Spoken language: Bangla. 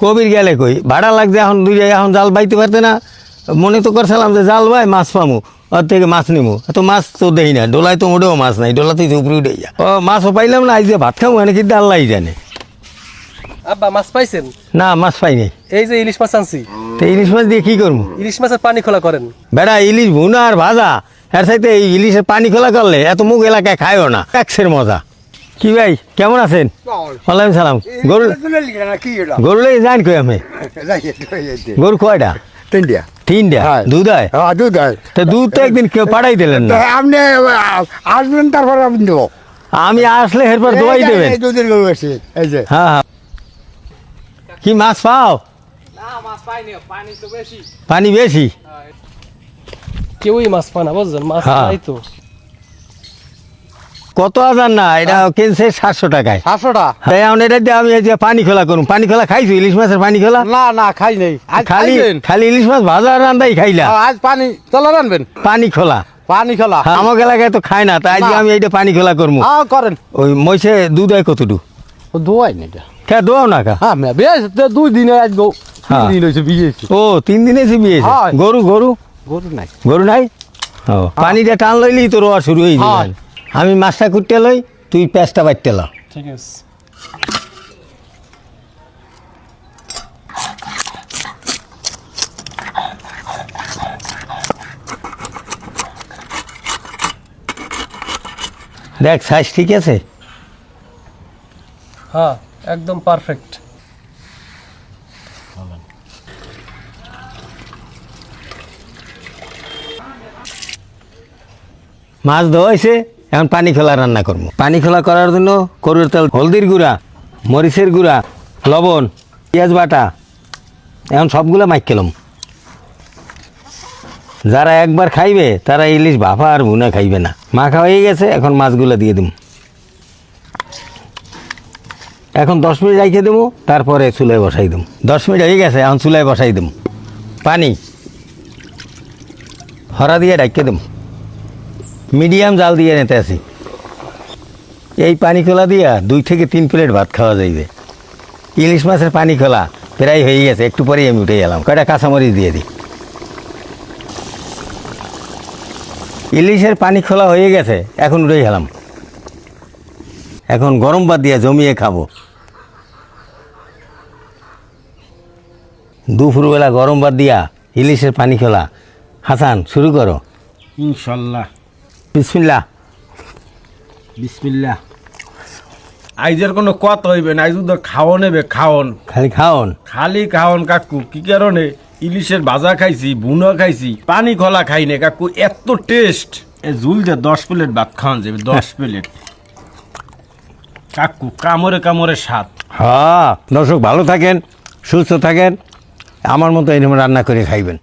কবির গেলে কই? ভাড়া লাগছে এখন দুই এখন জাল বাইতে পারতে না। মনে তো করছিলাম যে জাল ভাই মাছ পামু। ওর থেকে মাছ নিমু। তো মাছ তো দেই না। ডোলায় তো মোটেও মাছ নাই। ডোলা তুই উপরে উঠে যা ও মাছও পাইলাম না আজ যে ভাত খাব নাকি আল্লাহ জানে? আব্বা মাছ পাইছেন? না মাছ পাইনি এই যে ইলিশ মাছ আনছি। তো ইলিশ মাছ দিয়ে কী করব? ইলিশ মাছের পানি খোলা করেন। বেড়া ইলিশ ভুনা আর ভাজা। এর সাথে এই ইলিশের পানি খোলা করলে এত মুখ এলাকায় খায়ও না। একসের মজা। কি ভাই কেমন আছেন? ওয়ালাইকুম সালাম। গরু গরু লেগে কই আমি গরু কয়টা? তিনটা। তিনটা? হ্যাঁ। দুধ হয়? হ্যাঁ দুধ হয়। তো দুধ তো একদিন কেউ পাঠাই দিলেন না। আপনি আসবেন তারপরে আপনি দেবো। আমি আসলে এরপর দোয়াই দেবেন। দুধের গরু আছে এই যে। হ্যাঁ হ্যাঁ। কি মাছ পাও? পানি বেশি? কেউই মাছ পায় না বুঝছেন? মাছ হ্যাঁ। নাই তো। কত হাজার না? এটা কিনছে সাতশো টাকায়। সাতশোটা? তাই এখন এটা দিয়ে আমি যে পানি খোলা করুন। পানি খোলা খাইছো? ইলিশ মাছের পানি খোলা? না না খাই নাই। খালি খালি ইলিশ মাছ ভাজা রান্দাই খাইলা। আজ পানি চলো রানবেন? পানি খোলা। পানি খেলা। হ্যাঁ, আমার এলাকায় তো খায় না তাই আমি এইটা পানি খোলা করব হ্যাঁ করেন। ওই মহিষে দুধ হয় কতটু ও দোয়াই না এটা। কে দোয়াও না কা? হ্যাঁ বেশ তো দুই দিনে আজ গো হ্যাঁ। তিন দিন হয়েছে বিয়েছি। ও তিন দিনে সে বিয়েছে? গরু গরু? গরু নাই। গরু নাই? ও পানিটা টান লইলি তোর রোয়া শুরু হয়ে হয়। আমি মাছটা কুটতে লই তুই পেঁচটা বাটতে ল। ঠিক আছে। দেখ সাইজ ঠিক আছে? হ্যাঁ একদম পারফেক্ট মাছ ধোয়াইছে এখন পানি খোলা রান্না করব। পানি খোলা করার জন্য করুর তেল, হলদির গুঁড়া, মরিচের গুঁড়া, লবণ, পেঁয়াজ বাটা, এখন সবগুলো মাইক খেলাম যারা একবার খাইবে, তারা ইলিশ ভাপা আর ভুনা খাইবে না। মাখা হয়ে গেছে, এখন মাছগুলো দিয়ে দিব এখন দশ মিনিট রেখে দেবো তারপরে চুলায় বসাই দেবো দশ মিনিট হয়ে গেছে, এখন চুলায় বসাই দেবো পানি, হরা দিয়ে ডাইকে দেবো মিডিয়াম জাল দিয়ে নিতে আসি এই পানি খোলা দিয়া দুই থেকে তিন প্লেট ভাত খাওয়া যাইবে। ইলিশ মাছের পানি খোলা প্রায় হয়ে গেছে, একটু পরেই আমি উঠে গেলাম। কয়টা কাঁচামরিচ দিয়ে দিই ইলিশের পানি খোলা হয়ে গেছে, এখন উঠে গেলাম। এখন গরম ভাত দিয়ে জমিয়ে খাব। দুপুরবেলা গরম ভাত দিয়া ইলিশের পানি খোলা। হাসান, শুরু করো। ইনশাল্লাহ। বিসমিল্লা বিসমিল্লাহ। আইজের কোনো কথা হইবে না আইজ তো খাওয়ন নেবে খাওয়ন। খালি খাওন খালি খাওয়ন কাকু কি কারণে? ইলিশের ভাজা খাইছি বুনো খাইছি পানি খোলা খাই নে কাকু এত টেস্ট এ ঝুল যে দশ প্লেট ভাত খাওয়ান যাবে দশ প্লেট। কাকু কামড়ে কামড়ে স্বাদ। হ্যাঁ দর্শক ভালো থাকেন সুস্থ থাকেন আমার মতো এরকম রান্না করে খাইবেন।